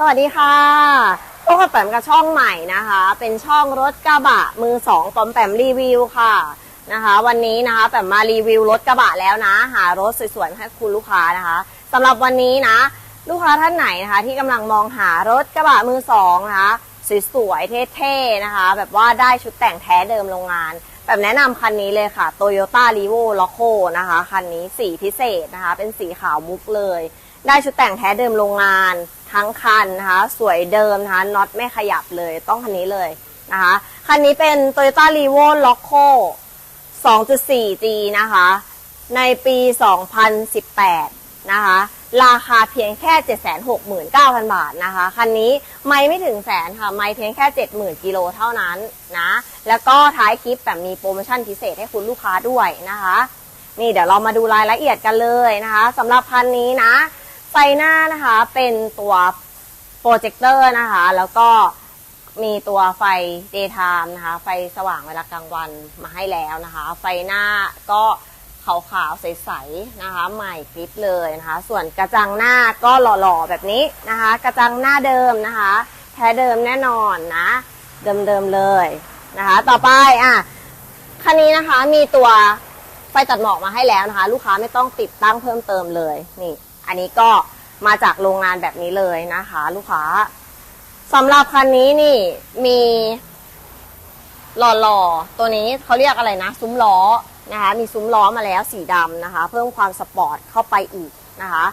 สวัสดีค่ะพบกับแปมกับช่องใหม่นะคะ เป็นช่องรถกระบะมือสองปอมแปมรีวิวค่ะนะคะ วันนี้นะคะแปมมารีวิวรถกระบะแล้วนะ หารถสวยๆให้คุณลูกค้านะคะสำหรับวันนี้นะ ลูกค้าท่านไหนนะคะ ที่กำลังมองหารถกระบะมือสองนะคะสวยๆเท่ๆนะคะ แบบว่าได้ชุดแต่งแท้เดิมโรงงานแบบแนะนำคันนี้เลยค่ะ Toyota r e v o Loco นะคะ คันนี้สีพิเศษนะคะ เป็นสีขาวมุกเลย ได้ชุดแต่งแท้เดิมโรงงาน ทั้งคันนะคะ สวยเดิมนะคะน็อตไม่ขยับเลยต้องคันนี้เลยนะคะ คันนี้เป็น Toyota r e v o Loco 2.4G นะคะ ในปี 2018 นะคะ ราคาเพียงแค่ 769,000 บาทนะคะ คันนี้ไม่ไม่ถึงแสนค่ะ ไม่เพียงแค่ 70,000กิโลเท่านั้นนะ แล้วก็ท้ายคลิปแบบมีโปรโมชั่นพิเศษให้คุณลูกค้าด้วยนะคะ นี่เดี๋ยวเรามาดูรายละเอียดกันเลยนะคะสำหรับคันนี้นะ ไฟหน้านะคะเป็นตัวโปรเจคเตอร์นะคะ แล้วก็มีตัวไฟ daytime นะคะ ไฟสว่างเวลากลางวันมาให้แล้วนะคะ ไฟหน้าก็ขาวๆใสๆนะคะ ใหม่คลิปเลยนะคะ ส่วนกระจังหน้าก็หล่อๆแบบนี้นะคะ กระจังหน้าเดิมนะคะ แท้เดิมแน่นอนนะ เดิมๆเลยนะคะ ต่อไปอะคันนี้นะคะมีตัวไฟตัดหมอกมาให้แล้วนะคะ ลูกค้าไม่ต้องติดตั้งเพิ่มเติมเลยนี่ อันนี้ก็มาจากโรงงานแบบนี้เลยนะคะ ลูกค้าสำหรับคันนี้นี่มีหล่อๆตัวนี้เขาเรียกอะไรนะ ซุ้มล้อนะคะ มีซุ้มล้อมาแล้วสีดำนะคะ เพิ่มความสปอร์ตเข้าไปอีกนะคะ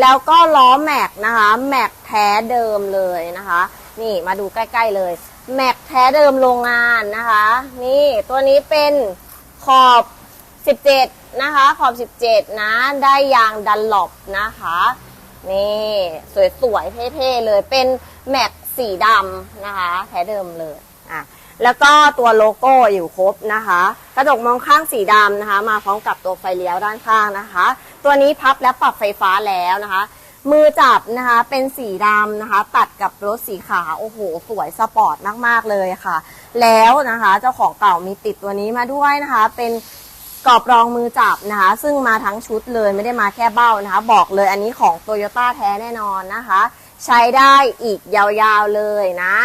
แล้วก็ล้อแม็กนะคะแม็กแท้เดิมเลยนะคะ นี่มาดูใกล้ๆเลยแม็กแท้เดิมโรงงานนะคะ นี่ตัวนี้เป็นขอบ 17 นะคะ ขอบ 17 นะ ได้ยางดันหลบนะคะ นี่ สวยๆ เท่ๆ เลย เป็นแม็กสีดำนะคะ แท้เดิมเลยอะแล้วก็ตัวโลโก้อยู่ครบนะคะ กระจกมองข้างสีดำนะคะ มาพร้อมกับตัวไฟเลี้ยวด้านข้างนะคะ ตัวนี้พับและปรับไฟฟ้าแล้วนะคะ มือจับนะคะเป็นสีดำนะคะ ตัดกับรถสีขาวโอ้โห สวยสปอร์ตมากๆเลยค่ะ แล้วนะคะ เจ้าของเก่ามีติดตัวนี้มาด้วยนะคะ เป็น กรอบรองมือจับนะคะ ซึ่งมาทั้งชุดเลยไม่ได้มาแค่เบ้านะคะ บอกเลยอันนี้ของโตโยต้าแท้แน่นอนนะคะ ใช้ได้อีกยาวๆเลยนะ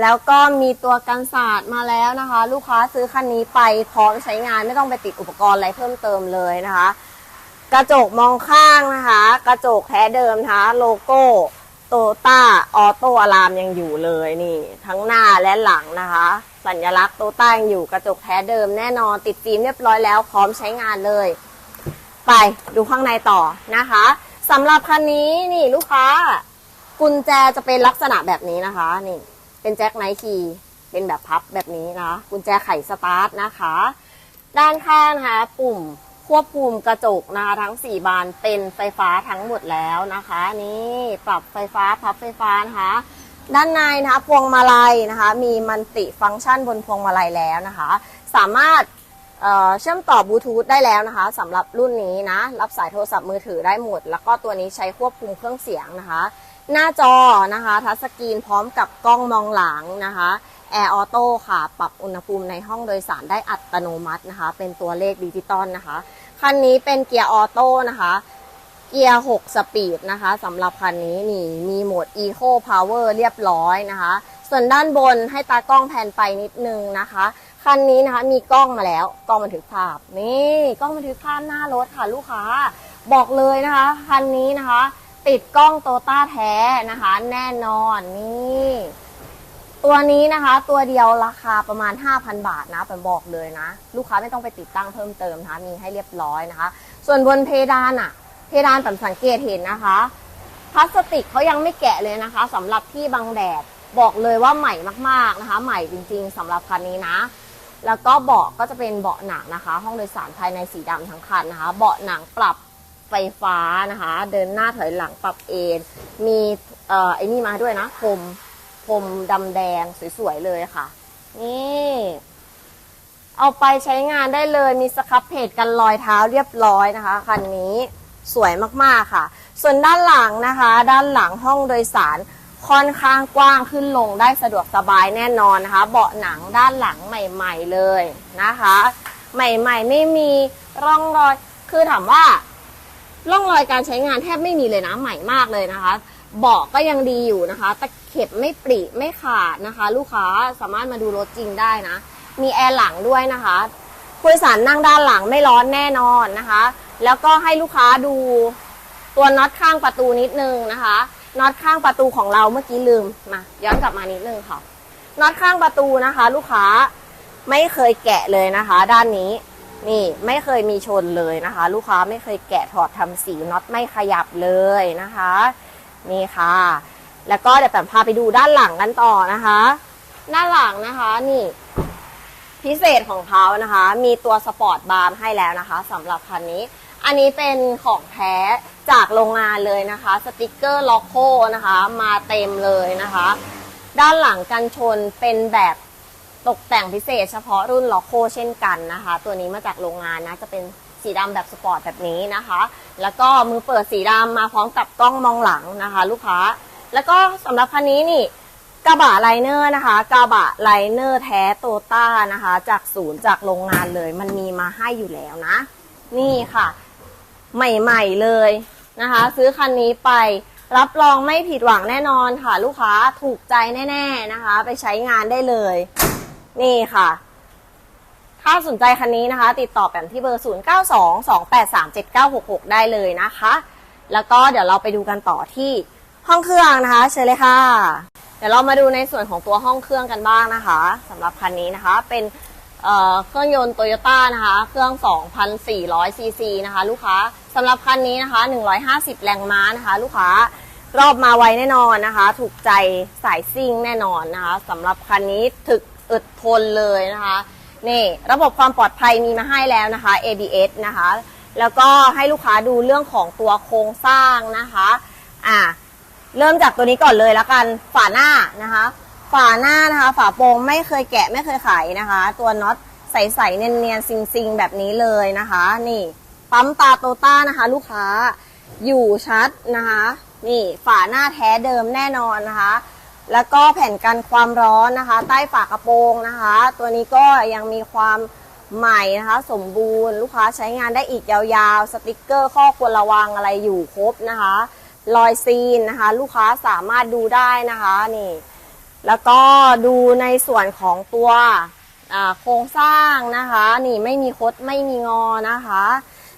แล้วก็มีตัวกันศาสตร์มาแล้วนะคะ ลูกค้าซื้อคันนี้ไปพร้อมใช้งานไม่ต้องไปติดอุปกรณ์อะไรเพิ่มเติมเลยนะคะ กระจกมองข้างนะคะ กระจกแท้เดิมนะคะโลโก้ โตต้าออโต้อะลามยังอยู่เลยนี่ ทั้งหน้าและหลังนะคะ สัญลักษณ์โตต้ายังอยู่กระจกแท้เดิมแน่นอนติดฟิล์มเรียบร้อยแล้วพร้อมใช้งานเลย ไปดูข้างในต่อนะคะสำหรับคันนี้นี่ลูกค้า กุญแจจะเป็นลักษณะแบบนี้นะคะนี่ เป็นแจ็คไนท์คีย์เป็นแบบพับแบบนี้นะ กุญแจไขสตาร์ทนะคะ ด้านข้างนะคะปุ่ม ควบคุมกระจกนะคะทั้ง 4 บานเป็นไฟฟ้าทั้งหมดแล้วนะคะ นี่ปรับไฟฟ้าพับไฟฟ้านะคะ ด้านในนะคะพวงมาลัยนะคะ มีมันติฟังก์ชันบนพวงมาลัยแล้วนะคะ สามารถเเชื่อมต่อบลูทูธได้แล้วนะคะสำหรับรุ่นนี้นะ รับสายโทรศัพท์มือถือได้หมด แล้วก็ตัวนี้ใช้ควบคุมเครื่องเสียงนะคะ หน้าจอนะคะทัชสกรีนพร้อมกับกล้องมองหลังนะคะแอร์ออโต้ค่ะ ปรับอุณหภูมิในห้องโดยสารได้อัตโนมัตินะคะ เป็นตัวเลขดิจิตอลนะคะ คันนี้เป็นเกียร์ออโต้นะคะ เกียร์ 6 สปีดนะคะสำหรับคันนี้นี่มีโหมด Eco Power เรียบร้อยนะคะ ส่วนด้านบนให้ตากล้องแผ่นไปนิดนึงนะคะ คันนี้นะคะมีกล้องมาแล้ว กล้องบันทึกภาพ นี่กล้องบันทึกภาพหน้ารถค่ะลูกค้า บอกเลยนะคะ คันนี้นะคะ ติดกล้องโตต้าแท้นะคะ แน่นอนนี่ ตัวนี้นะคะ ตัวเดียวราคาประมาณ 5,000 บาทนะผมบอกเลยนะ ลูกค้าไม่ต้องไปติดตั้งเพิ่มเติมนะคะมีให้เรียบร้อยนะคะ ส่วนบนเพดานอะเพดานผมสังเกตเห็นนะคะพลาสติกเขายังไม่แกะเลยนะคะสำหรับที่บังแดดบอกเลยว่าใหม่มากๆนะคะ ใหม่จริง ๆสำหรับคันนี้นะ แล้วก็เบาะก็จะเป็นเบาะหนังนะคะ ห้องโดยสารภายในสีดำทั้งคันนะคะ เบาะหนังปรับไฟฟ้านะคะ เดินหน้าถอยหลังปรับเอนมีเอ่อไอ้นี่มาด้วยนะพรม พรมดำแดงสวยๆเลยค่ะ นี่ เอาไปใช้งานได้เลยมีสครับเพจกันรอยเท้าเรียบร้อยนะคะคันนี้สวยมากๆค่ะ ส่วนด้านหลังนะคะ ด้านหลังห้องโดยสารค่อนข้างกว้างขึ้นลงได้สะดวกสบายแน่นอนนะคะ เบาะหนังด้านหลังใหม่ ๆเลยนะคะ ใหม่ ๆ ไม่มีร่องรอย คือถามว่า ร่องรอยการใช้งานแทบไม่มีเลยนะใหม่มากเลยนะคะ เบาะก็ยังดีอยู่นะคะตะเข็บไม่ปริไม่ขาดนะคะ ลูกค้าสามารถมาดูรถจริงได้นะ มีแอร์หลังด้วยนะคะผู้โดยสารนั่งด้านหลังไม่ร้อนแน่นอนนะคะ แล้วก็ให้ลูกค้าดูตัวน็อตข้างประตูนิดนึงนะคะน็อตข้างประตูของเราเมื่อกี้ลืมมาย้อนกลับมานิดนึงค่ะน็อตข้างประตูนะคะ ลูกค้าไม่เคยแกะเลยนะคะ ด้านนี้นี่ไม่เคยมีชนเลยนะคะ ลูกค้าไม่เคยแกะถอดทำสีน็อตไม่ขยับเลยนะคะ นี่ค่ะ แล้วก็เดี๋ยวแปมพาไปดูด้านหลังกันต่อนะคะ ด้านหลังนะคะนี่ พิเศษของเขานะคะ มีตัวสปอร์ตบาร์ให้แล้วนะคะสำหรับคันนี้ อันนี้เป็นของแท้จากโรงงานเลยนะคะ สติกเกอร์ล็อกโคนะคะ มาเต็มเลยนะคะ ด้านหลังกันชนเป็นแบบตกแต่งพิเศษเฉพาะรุ่นล็อกโคเช่นกันนะคะ ตัวนี้มาจากโรงงานนะจะเป็น สีดำแบบสปอร์ตแบบนี้นะคะ แล้วก็มือเปิดสีดำมาพร้อมกับกล้องมองหลังนะคะ ลูกค้า แล้วก็สำหรับคันนี้นี่กระบะไลเนอร์นะคะกระบะไลเนอร์แท้โตต้านะคะ จากศูนย์จากโรงงานเลย มันมีมาให้อยู่แล้วนะ นี่ค่ะ ใหม่ๆเลยนะคะ ซื้อคันนี้ไปรับรองไม่ผิดหวังแน่นอนค่ะ ลูกค้าถูกใจแน่ ๆนะคะ ไปใช้งานได้เลย นี่ค่ะ ถ้าสนใจคันนี้นะคะ ติดต่อแปมที่เบอร์ 0922837966 ได้เลยนะคะ แล้วก็เดี๋ยวเราไปดูกันต่อที่ห้องเครื่องนะคะเชิญเลยค่ะ เดี๋ยวเรามาดูในส่วนของตัวห้องเครื่องกันบ้างนะคะสำหรับคันนี้นะคะ เป็นเเครื่องยนต์โตโยต้านะคะ เครื่อง 2,400ซีซีนะคะ ลูกค้าสำหรับคันนี้นะคะ 150 แรงม้านะคะ ลูกค้ารอบมาไวแน่นอนนะคะ ถูกใจสายซิ่งแน่นอนนะคะสำหรับคันนี้ถึกอึดทนเลยนะคะ นี่ระบบความปลอดภัยมีมาให้แล้วนะคะ ABS นะคะ แล้วก็ให้ลูกค้าดูเรื่องของตัวโครงสร้างนะคะอะเริ่มจากตัวนี้ก่อนเลยแล้วกันฝาหน้านะคะ ฝาหน้านะคะ ฝาโปรงไม่เคยแกะไม่เคยไขนะคะ ตัวน็อตใสๆเนียนๆซิงๆ แบบนี้เลยนะคะ นี่ปั๊มตาโตต้านะคะ ลูกค้าอยู่ชัดนะคะ นี่ฝาหน้าแท้เดิมแน่นอนนะคะ แล้วก็แผ่นกันความร้อนนะคะ ใต้ฝากระโปรงนะคะ ตัวนี้ก็ยังมีความใหม่นะคะ สมบูรณ์ลูกค้าใช้งานได้อีกยาวๆ สติกเกอร์ข้อควรระวังอะไรอยู่ครบนะคะรอยซีนนะคะ ลูกค้าสามารถดูได้นะคะนี่แล้วก็ดูในส่วนของตัวโครงสร้างนะคะ นี่ไม่มีคดไม่มีงอนะคะ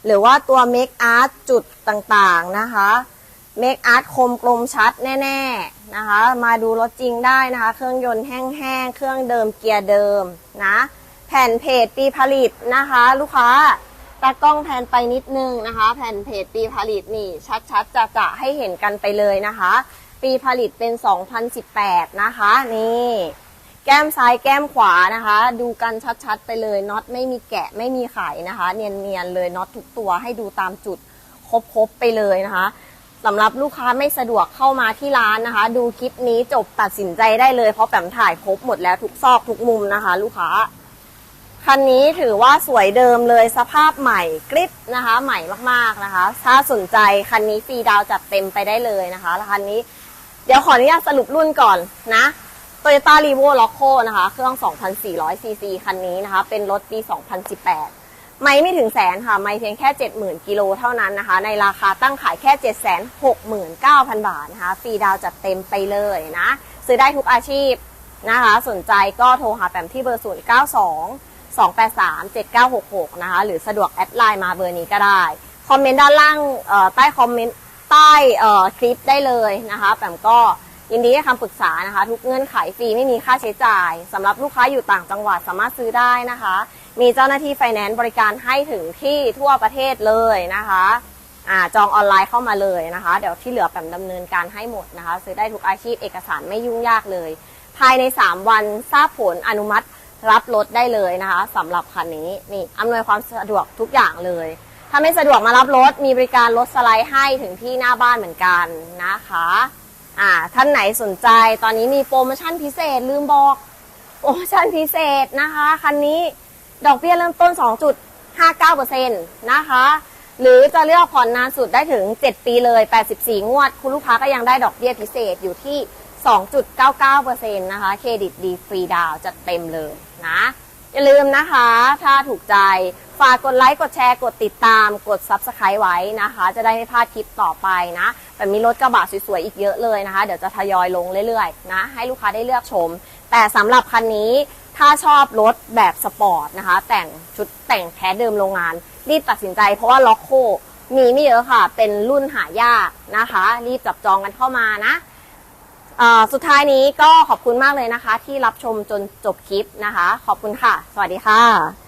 หรือว่าตัวเมคอาร์ตจุดต่างๆนะคะเมคอาร์ตคมกลมชัดแน่ ๆ นะคะ มาดูรถจริงได้นะคะ เครื่องยนต์แห้งๆ เครื่องเดิมเกียร์เดิมนะ แผ่นเพจปีผลิตนะคะ ลูกค้าตากล้องแผนไปนิดนึงนะคะ แผ่นเพจปีผลิตนี่ ชัดๆจะจะให้เห็นกันไปเลยนะคะ ปีผลิตเป็น 2018 นะคะ นี่ แก้มซ้ายแก้มขวานะคะ ดูกันชัดๆไปเลยน็อตไม่มีแกะไม่มีไขนะคะ เนียนๆเลยน็อตทุกตัวให้ดูตามจุดครบๆไปเลยนะคะ สำหรับลูกค้าไม่สะดวกเข้ามาที่ร้านนะคะ ดูคลิปนี้จบตัดสินใจได้เลย เพราะแปมถ่ายครบหมดแล้วทุกซอกทุกมุมนะคะ ลูกค้า คันนี้ถือว่าสวยเดิมเลยสภาพใหม่กริบนะคะ ใหม่มากๆนะคะ ถ้าสนใจคันนี้ฟรีดาวจัดเต็มไปได้เลยนะคะแล้วคันนี้เดี๋ยวขออนุญาตสรุปรุ่นก่อนนะ Toyota r e v o l o c o นะคะ เครื่อง 2,400ซีซีคันนี้นะคะ เป็นรถปี 2018 ไม่ไม่ถึงแสนค่ะ ไม่เพียงแค่ 70,000กิโลเท่านั้นนะคะ ในราคาตั้งขายแค่ 769,000 บาทนะคะ ฟรีดาวจัดเต็มไปเลยนะ ซื้อได้ทุกอาชีพนะคะ สนใจก็โทรหาแปมที่เบอร์ 092 283 7966 นะคะ หรือสะดวกแอดไลน์มาเบอร์นี้ก็ได้ คอมเมนต์ด้านล่างใต้คอมเมนต์ใต้คลิปได้เลยนะคะแปมก็ยินดีให้คำปรึกษานะคะ ทุกเงื่อนไขฟรีไม่มีค่าใช้จ่ายสำหรับลูกค้าอยู่ต่างจังหวัดสามารถซื้อได้นะคะ มีเจ้าหน้าที่ไฟแนนซ์บริการให้ถึงที่ทั่วประเทศเลยนะคะอ่าจองออนไลน์เข้ามาเลยนะคะ เดี๋ยวที่เหลือแปมดำเนินการให้หมดนะคะ ซื้อได้ทุกอาชีพเอกสารไม่ยุ่งยากเลย ภายใน 3 วันทราบผลอนุมัติรับรถได้เลยนะคะสำหรับคันนี้นี่อำนวยความสะดวกทุกอย่างเลย ถ้าไม่สะดวกมารับรถ มีบริการรถสไลด์ให้ถึงที่หน้าบ้านเหมือนกันนะคะอ่าท่านไหนสนใจตอนนี้มีโปรโมชั่นพิเศษลืมบอกโปรโมชั่นพิเศษนะคะคันนี้ ดอกเบี้ยเริ่มต้น 2.59%นะคะ หรือจะเลือกผ่อนนานสุดได้ถึง 7 ปีเลย 84 งวด คุณลูกค้าก็ยังได้ดอกเบี้ยพิเศษอยู่ที่ 2.99%นะคะ เครดิตดีฟรีดาวจัดเต็มเลยนะ อย่าลืมนะคะ ถ้าถูกใจ ฝากกดไลค์ กดแชร์ กดติดตาม กด Subscribe ไว้นะคะ จะได้ไม่พลาดคลิปต่อไปนะ แต่มีรถกระบะสวยๆ อีกเยอะเลยนะคะ เดี๋ยวจะทยอยลงเรื่อยๆ นะ ให้ลูกค้าได้เลือกชม แต่สำหรับคันนี้ ถ้าชอบรถแบบสปอร์ตนะคะ แต่งชุดแต่งแท้เดิมโรงงาน รีบตัดสินใจเพราะว่าล็อกโค มีไม่เยอะค่ะ เป็นรุ่นหายากนะคะ รีบจับจองกันเข้ามานะสุดท้ายนี้ก็ขอบคุณมากเลยนะคะ ที่รับชมจนจบคลิปนะคะ ขอบคุณค่ะ สวัสดีค่ะ